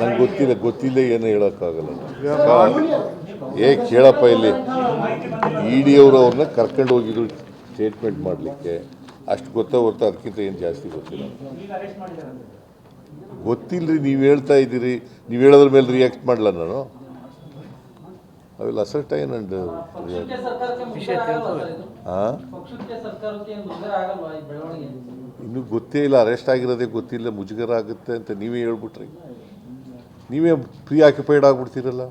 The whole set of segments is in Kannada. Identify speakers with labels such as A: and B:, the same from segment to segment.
A: ನಂಗೆ ಗೊತ್ತಿಲ್ಲ ಗೊತ್ತಿಲ್ಲ ಏನು ಹೇಳೋಕ್ಕಾಗಲ್ಲ. ಏ ಕೇಳಪ್ಪ ಇಲ್ಲಿ. ಇ ಡಿ ಅವರು ಅವ್ರನ್ನ ಕರ್ಕೊಂಡು ಹೋಗಿದ್ರು ಸ್ಟೇಟ್ಮೆಂಟ್ ಮಾಡಲಿಕ್ಕೆ. ಅಷ್ಟು ಗೊತ್ತಾ ಹೊರ್ತು ಅದಕ್ಕಿಂತ ಏನು ಜಾಸ್ತಿ ಗೊತ್ತಿಲ್ಲ. ಗೊತ್ತಿಲ್ಲ ರೀ ನೀವು ಹೇಳ್ತಾ ಇದ್ದೀರಿ. ನೀವು ಹೇಳೋದ್ರ ಮೇಲೆ ರಿಯಾಕ್ಟ್ ಮಾಡಲ್ಲ ನಾನು? ಐ ವಿಲ್ ಅಸರ್ಟೈನ್ ಅಂಡ್ ಇನ್ನೂ ಗೊತ್ತೇ ಇಲ್ಲ ಅರೆಸ್ಟ್ ಆಗಿರೋದೇ ಗೊತ್ತಿಲ್ಲ ಮುಜುಗರ ಆಗುತ್ತೆ ಅಂತ ನೀವೇ ಹೇಳ್ಬಿಟ್ರಿ. ನೀವೇ ಪ್ರೀ ಆಕ್ಯುಪೈಡ್ ಆಗ್ಬಿಡ್ತೀರಲ್ಲ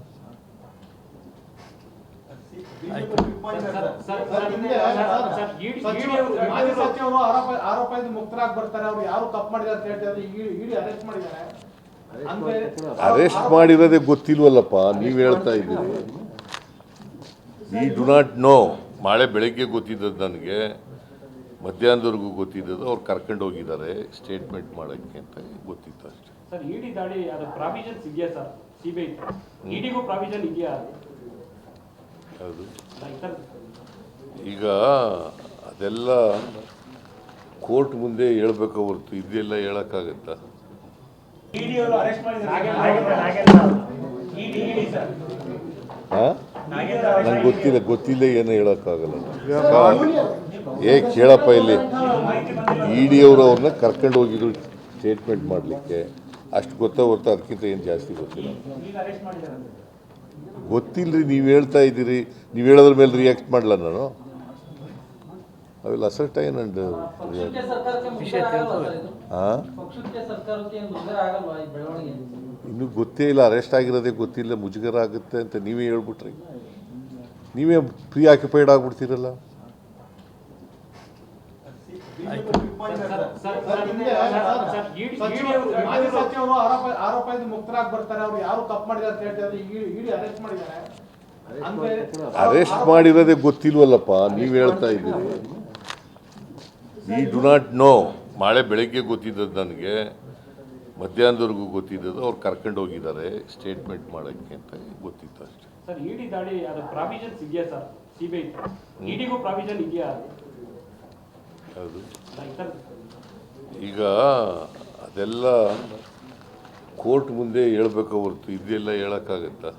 B: ಅರೆಸ್ಟ್
A: ಮಾಡಿರೋದೇ ಗೊತ್ತಿಲ್ವಲ್ಲಪ್ಪ ನೀವು ಹೇಳ್ತಾ ಇದ್ದೀರಿ. ವಿ ಡು ನಾಟ್ ನೋ ನಾಳೆ ಬೆಳಗ್ಗೆ ಗೊತ್ತಿದ್ದದ್ದು ನನಗೆ ಮಧ್ಯಾಹ್ನದವರೆಗೂ ಗೊತ್ತಿದ್ದದ್ದು ಅವ್ರು ಕರ್ಕೊಂಡು ಹೋಗಿದ್ದಾರೆ ಸ್ಟೇಟ್ಮೆಂಟ್ ಮಾಡೋಕ್ಕೆ ಅಂತ ಗೊತ್ತಿತ್ತು ಅಷ್ಟೇ.
C: ಸರ್ ಇಡಿ ದಾಳಿ ಅದು ಪ್ರಾವಿಷನ್ಸ್ ಇದೆಯಾ ಸರ್? ಸಿಬಿಐ ಇಡಿಗೂ ಪ್ರಾವಿಷನ್ ಇದೆಯಾ?
A: ಅದು ಈಗ ಅದೆಲ್ಲ ಕೋರ್ಟ್ ಮುಂದೆ ಹೇಳ್ಬೇಕು ಹೊರತು ಇದೆಲ್ಲ ಹೇಳೋಕ್ಕಾಗತ್ತಾ? ಹಾಂ ನಂಗೆ ಗೊತ್ತಿಲ್ಲ ಗೊತ್ತಿಲ್ಲ ಏನು ಹೇಳೋಕ್ಕಾಗಲ್ಲ. ಏ, ಕೇಳಪ್ಪ ಇಲ್ಲಿ. ಇ ಡಿ ಅವರು ಅವ್ರನ್ನ ಕರ್ಕೊಂಡು ಹೋಗಿದ್ರು ಸ್ಟೇಟ್ಮೆಂಟ್ ಮಾಡಲಿಕ್ಕೆ. ಅಷ್ಟು ಗೊತ್ತಾ ಹೊರ್ತು ಅದಕ್ಕಿಂತ ಏನು ಜಾಸ್ತಿ ಗೊತ್ತಿಲ್ಲ.
C: ಈಗ
A: ಗೊತ್ತಿಲ್ಲ ರೀ ನೀವು ಹೇಳ್ತಾ ಇದ್ದೀರಿ. ನೀವು ಹೇಳೋದ್ರ ಮೇಲೆ ರಿಯಾಕ್ಟ್ ಮಾಡಲ್ಲ ನಾನು? ಐ ವಿಲ್ ಅಸರ್ಟೈನ್ ಅಂಡ್ ಹಾಂ?
D: ಪಕ್ಷಕ್ಕೆ ಸರ್ಕಾರಕ್ಕೆ ಏನು ಬೆಳವಣಿಗೆ?
A: ಇನ್ನೂ ಗೊತ್ತೇ ಇಲ್ಲ ಅರೆಸ್ಟ್ ಆಗಿರೋದೇ ಗೊತ್ತಿಲ್ಲ ಮುಜುಗರ ಆಗುತ್ತೆ ಅಂತ ನೀವೇ ಹೇಳ್ಬಿಟ್ರಿ. ನೀವೇ ಪ್ರೀ ಆಕ್ಯುಪೈಡ್ ಆಗ್ಬಿಡ್ತೀರಲ್ಲ
B: ಅರೆಸ್ಟ್
A: ಮಾಡಿರೋದೇ ಗೊತ್ತಿಲ್ವಲ್ಲಪ್ಪ ನೀವು ಹೇಳ್ತಾ ಇದ್ದೀರಿ. ವಿ ಡು ನಾಟ್ ನೋ ನಾಳೆ ಬೆಳಗ್ಗೆ ಗೊತ್ತಿದ್ದದ್ದು ನನಗೆ ಮಧ್ಯಾಹ್ನದವರೆಗೂ ಗೊತ್ತಿದ್ದದ್ದು ಅವ್ರು ಕರ್ಕೊಂಡು ಹೋಗಿದ್ದಾರೆ ಸ್ಟೇಟ್ಮೆಂಟ್ ಮಾಡೋಕ್ಕೆ ಅಂತ ಗೊತ್ತಿತ್ತು ಅಷ್ಟೇ.
C: ಸರ್ ಇಡಿ ದಾಳಿ ಅದು ಪ್ರಾವಿಷನ್ಸ್ ಇದೆಯಾ ಸರ್? ಸಿಬಿಐ ಇಡಿಗೂ ಪ್ರಾವಿಷನ್ ಇದೆಯಾ?
A: ಹೌದು ಈಗ ಅದೆಲ್ಲ ಕೋರ್ಟ್ ಮುಂದೆ ಹೇಳ್ಬೇಕು ಹೊರತು ಇದೆಲ್ಲ ಹೇಳೋಕ್ಕಾಗತ್ತಾ?